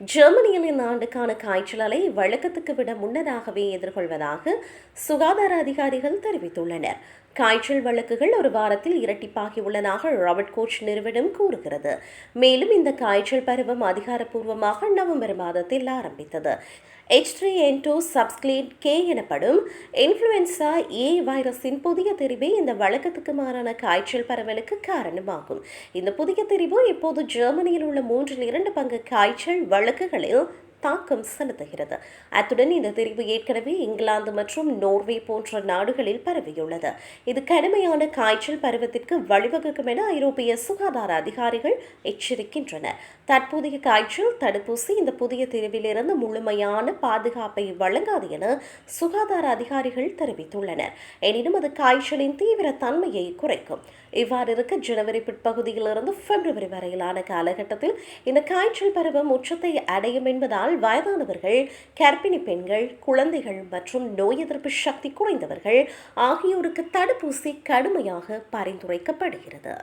ஜெர்மனியில் இந்த ஆண்டுக்கான காய்ச்சல் அலை வழக்கத்துக்கு விட முன்னதாகவே எதிர்கொள்வதாக சுகாதார அதிகாரிகள் தெரிவித்துள்ளனர். காய்ச்சல் வழக்குகள் ஒரு வாரத்தில் இரட்டிப்பாகியுள்ளதாக ராபர்ட் கோச் நிறுவனம் கூறுகிறது. மேலும் இந்த காய்ச்சல் பருவம் அதிகாரப்பூர்வமாக நவம்பர் மாதத்தில் ஆரம்பித்தது. H three N two subclade K எனப்படும் இன்ஃப்ளூயன்சா ஏ வைரஸின் புதிய தெரிவே இந்த வழக்கத்துக்கு மாறான காய்ச்சல் பரவலுக்கு காரணமாகும். இந்த புதிய தெரிவு இப்போது ஜெர்மனியில் உள்ள மூன்றில் இரண்டு பங்கு காய்ச்சல் வழக்குகளில் தாக்கம் செலுத்துகிறது. அத்துடன் இந்த தெரிவு ஏற்கனவே இங்கிலாந்து மற்றும் நோர்வே போன்ற நாடுகளில் பரவியுள்ளது. இது கடுமையான காய்ச்சல் பருவத்திற்கு வழிவகுக்கும் என ஐரோப்பிய சுகாதார அதிகாரிகள் எச்சரிக்கின்றனர். தற்போதைய காய்ச்சல் தடுப்பூசி இந்த புதிய தெரிவிலிருந்து முழுமையான பாதுகாப்பை வழங்காது என சுகாதார அதிகாரிகள் தெரிவித்துள்ளனர். எனினும் அது காய்ச்சலின் தீவிர தன்மையை குறைக்கும். இவ்வாறு இருக்க ஜனவரி பிற்பகுதியிலிருந்து பிப்ரவரி வரையிலான காலகட்டத்தில் இந்த காய்ச்சல் பருவம் உச்சத்தை அடையும் என்பதால் வயதானவர்கள் கர்ப்பிணி பெண்கள் குழந்தைகள் மற்றும் நோய் எதிர்ப்பு சக்தி குறைந்தவர்கள் ஆகியோருக்கு தடுப்பூசி கடுமையாக பரிந்துரைக்கப்படுகிறது.